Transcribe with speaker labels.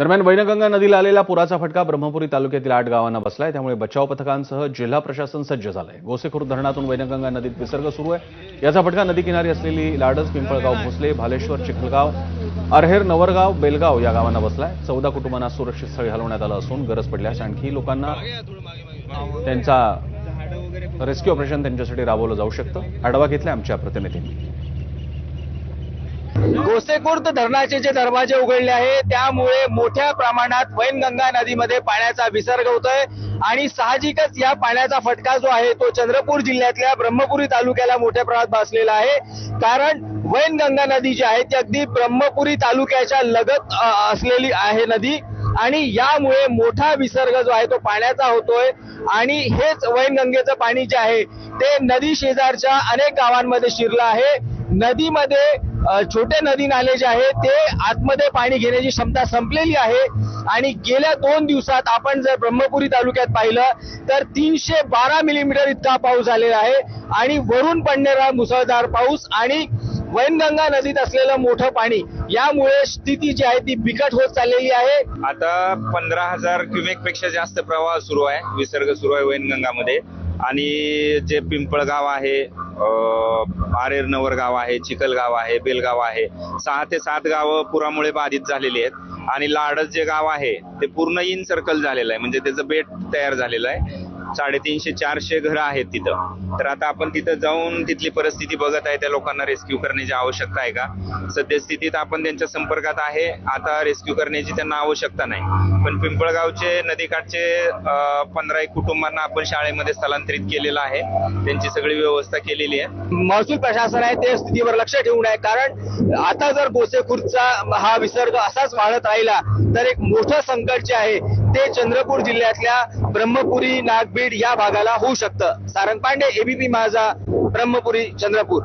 Speaker 1: दरम्यान वैनगंगा नदीला आलेला पुराचा फटका ब्रह्मपुरी तालुक्यातील आठ गावांना बसलाय. त्यामुळे बचाव पथकांसह जिल्हा प्रशासन सज्ज झालंय. गोसेखुर्द धरणातून वैनगंगा नदीत विसर्ग सुरू आहे. याचा फटका नदीकिनारी असलेली लाडज पिंपळगाव भोसले भालेश्वर चिखलगाव अरहेर नवरगाव बेलगाव या गावांना बसलाय. चौदा कुटुंबांना सुरक्षित स्थळी हलवण्यात आलं असून गरज पडल्यास आणखी लोकांना त्यांचा रेस्क्यू ऑपरेशन त्यांच्यासाठी राबवलं जाऊ शकतं. आढावा घेतलाय आमच्या प्रतिनिधींनी.
Speaker 2: गोसेखुर्द धरणाचे जे दरवाजे उघडले आहे त्यामुळे मोठ्या प्रमाणात वैनगंगा नदीमध्ये पाण्याचा विसर्ग होतोय. आणि साहजिकच या पाण्याचा फटका जो आहे तो चंद्रपूर जिल्ह्यातल्या ब्रह्मपुरी तालुक्याला मोठ्या प्रमाणात बसलेला आहे. कारण वैनगंगा नदी जी आहे ती अगदी ब्रह्मपुरी तालुक्याच्या लगत असलेली आहे नदी. आणि यामुळे मोठा विसर्ग जो आहे तो पाण्याचा होतोय. आणि हेच वैनगंगेचं पाणी जे आहे ते नदी शेजारच्या अनेक गावांमध्ये शिरलं आहे. नदीमध्ये छोटे नदी नाले जे आहे ते आतमध्ये पाणी घेण्याची क्षमता संपलेली आहे. आणि गेल्या दोन दिवसात आपण जर ब्रह्मपुरी तालुक्यात पाहिलं तर तीनशे बारा मिलीमीटर इतका पाऊस झालेला आहे. आणि वरून पडणारा मुसळधार पाऊस आणि वैनगंगा नदीत असलेलं मोठं पाणी यामुळे स्थिती जी आहे ती बिकट होत चाललेली आहे.
Speaker 3: आता पंधरा हजार क्युमेकपेक्षा जास्त प्रवाह सुरू आहे विसर्ग सुरू आहे वैनगंगामध्ये. आणि जे पिंपळगाव आहे आरेर नवरगाव आहे चिखलगाव आहे बेलगाव आहे. सहा ते सात गावं पुरामुळे बाधित झालेली आहेत. आणि लाडस जे गाव आहे ते पूर्ण इन सर्कल झालेलं आहे. म्हणजे त्याचं बेट तयार झालेलं आहे. साडेतीनशे चारशे घरं आहेत तिथं. तर आता आपण तिथं जाऊन तिथली परिस्थिती बघत आहे त्या लोकांना रेस्क्यू करण्याची आवश्यकता आहे का? सद्यस्थितीत आपण त्यांच्या संपर्कात आहे आता रेस्क्यू करण्याची त्यांना आवश्यकता नाही. पण पिंपळगावचे नदीकाठचे पंधरा एक कुटुंबांना आपण शाळेमध्ये स्थलांतरित केलेलं आहे. त्यांची सगळी व्यवस्था केलेली आहे.
Speaker 2: महसूल प्रशासन आहे ते स्थितीवर लक्ष ठेवून आहे कारण आता जर गोसेखुर्दचा हा विसर्ग असाच वाढत राहिला तर एक मोठं संकट जे आहे ते चंद्रपूर जिल्ह्यातल्या ब्रह्मपुरी बीड या भागाला होऊ शकतं. सारंग पांडे एबीपी माझा ब्रह्मपुरी चंद्रपूर.